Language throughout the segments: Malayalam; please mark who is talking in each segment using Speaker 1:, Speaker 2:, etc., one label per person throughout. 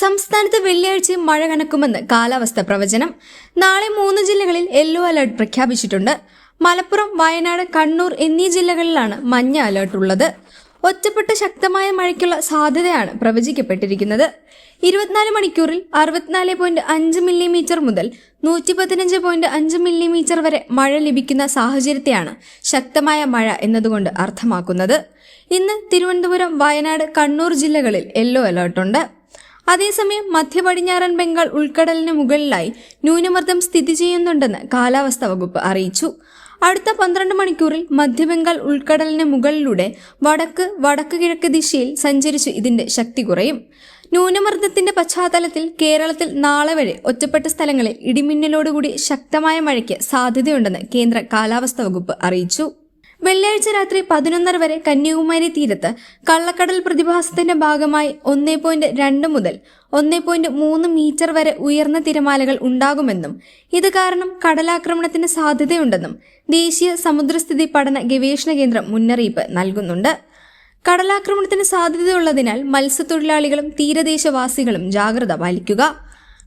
Speaker 1: സംസ്ഥാനത്ത് വെള്ളിയാഴ്ച മഴ കനക്കുമെന്ന് കാലാവസ്ഥ പ്രവചനം നാളെ മൂന്ന് ജില്ലകളിൽ യെല്ലോ അലർട്ട് പ്രഖ്യാപിച്ചിട്ടുണ്ട് മലപ്പുറം വയനാട് കണ്ണൂർ എന്നീ ജില്ലകളിലാണ് മഞ്ഞ അലർട്ട് ഉള്ളത് ഒറ്റപ്പെട്ട ശക്തമായ മഴയ്ക്കുള്ള സാധ്യതയാണ് പ്രവചിക്കപ്പെട്ടിരിക്കുന്നത് ഇരുപത്തിനാല് മണിക്കൂറിൽ അറുപത്തിനാല് പോയിന്റ് അഞ്ച് മില്ലിമീറ്റർ മുതൽ നൂറ്റി പതിനഞ്ച് പോയിന്റ് അഞ്ച് മില്ലിമീറ്റർ വരെ മഴ ലഭിക്കുന്ന സാഹചര്യത്തെയാണ് ശക്തമായ മഴ എന്നതുകൊണ്ട് അർത്ഥമാക്കുന്നത് ഇന്ന് തിരുവനന്തപുരം വയനാട് കണ്ണൂർ ജില്ലകളിൽ യെല്ലോ അലേർട്ടുണ്ട് അതേസമയം മധ്യപടിഞ്ഞാറൻ ബംഗാൾ ഉൾക്കടലിന് മുകളിലായി ന്യൂനമർദ്ദം സ്ഥിതി ചെയ്യുന്നുണ്ടെന്ന് കാലാവസ്ഥാ വകുപ്പ് അറിയിച്ചു അടുത്ത പന്ത്രണ്ട് മണിക്കൂറിൽ മധ്യബംഗാൾ ഉൾക്കടലിന് മുകളിലൂടെ വടക്ക് വടക്ക് കിഴക്ക് ദിശയിൽ സഞ്ചരിച്ച് ഇതിന്റെ ശക്തി കുറയും ന്യൂനമർദ്ദത്തിന്റെ പശ്ചാത്തലത്തിൽ കേരളത്തിൽ നാളെ വരെ ഒറ്റപ്പെട്ട സ്ഥലങ്ങളിൽ ഇടിമിന്നലോടുകൂടി ശക്തമായ മഴയ്ക്ക് സാധ്യതയുണ്ടെന്ന് കേന്ദ്ര കാലാവസ്ഥാ വകുപ്പ് അറിയിച്ചു വെള്ളിയാഴ്ച രാത്രി പതിനൊന്നര വരെ കന്യാകുമാരി തീരത്ത് കള്ളക്കടൽ പ്രതിഭാസത്തിന്റെ ഭാഗമായി ഒന്നേ പോയിന്റ് രണ്ട് മുതൽ ഒന്നേ പോയിന്റ് മൂന്ന് മീറ്റർ വരെ ഉയർന്ന തിരമാലകൾ ഉണ്ടാകുമെന്നും ഇത് കാരണം കടലാക്രമണത്തിന് സാധ്യതയുണ്ടെന്നും ദേശീയ സമുദ്രസ്ഥിതി പഠന ഗവേഷണ കേന്ദ്രം മുന്നറിയിപ്പ് നൽകുന്നുണ്ട് കടലാക്രമണത്തിന് സാധ്യതയുള്ളതിനാൽ മത്സ്യത്തൊഴിലാളികളും തീരദേശവാസികളും ജാഗ്രത പാലിക്കുക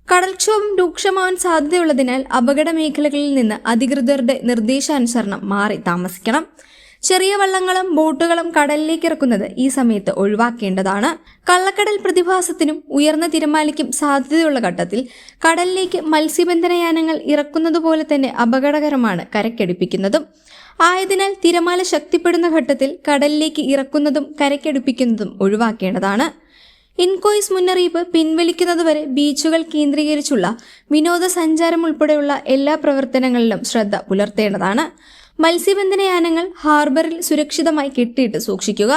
Speaker 1: കടൽക്ഷോഭം രൂക്ഷമാവാൻ സാധ്യതയുള്ളതിനാൽ അപകട മേഖലകളിൽ നിന്ന് അധികൃതരുടെ നിർദ്ദേശാനുസരണം മാറി താമസിക്കണം ചെറിയ വള്ളങ്ങളും ബോട്ടുകളും കടലിലേക്ക് ഇറക്കുന്നത് ഈ സമയത്ത് ഒഴിവാക്കേണ്ടതാണ് കള്ളക്കടൽ പ്രതിഭാസത്തിനും ഉയർന്ന തിരമാലയ്ക്കും സാധ്യതയുള്ള ഘട്ടത്തിൽ കടലിലേക്ക് മത്സ്യബന്ധനയാനങ്ങൾ യാനങ്ങൾ ഇറക്കുന്നതുപോലെ തന്നെ അപകടകരമാണ് കരക്കെടുപ്പിക്കുന്നതും ആയതിനാൽ തിരമാല ശക്തിപ്പെടുന്ന ഘട്ടത്തിൽ കടലിലേക്ക് ഇറക്കുന്നതും കരക്കെടുപ്പിക്കുന്നതും ഒഴിവാക്കേണ്ടതാണ് ഇൻകോയ്സ് മുന്നറിയിപ്പ് പിൻവലിക്കുന്നതുവരെ ബീച്ചുകൾ കേന്ദ്രീകരിച്ചുള്ള വിനോദസഞ്ചാരം ഉൾപ്പെടെയുള്ള എല്ലാ പ്രവർത്തനങ്ങളിലും ശ്രദ്ധ പുലർത്തേണ്ടതാണ് മത്സ്യബന്ധന യാനങ്ങൾ ഹാർബറിൽ സുരക്ഷിതമായി കെട്ടിയിട്ട് സൂക്ഷിക്കുക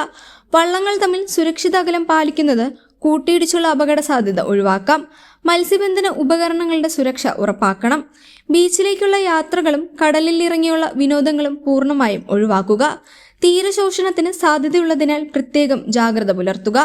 Speaker 1: വള്ളങ്ങൾ തമ്മിൽ സുരക്ഷിത അകലം പാലിക്കുന്നത് കൂട്ടിയിടിച്ചുള്ള അപകട സാധ്യത ഒഴിവാക്കാം മത്സ്യബന്ധന ഉപകരണങ്ങളുടെ സുരക്ഷ ഉറപ്പാക്കണം ബീച്ചിലേക്കുള്ള യാത്രകളും കടലിൽ ഇറങ്ങിയുള്ള വിനോദങ്ങളും പൂർണ്ണമായും ഒഴിവാക്കുക തീരശോഷണത്തിന് സാധ്യതയുള്ളതിനാൽ പ്രത്യേകം ജാഗ്രത പുലർത്തുക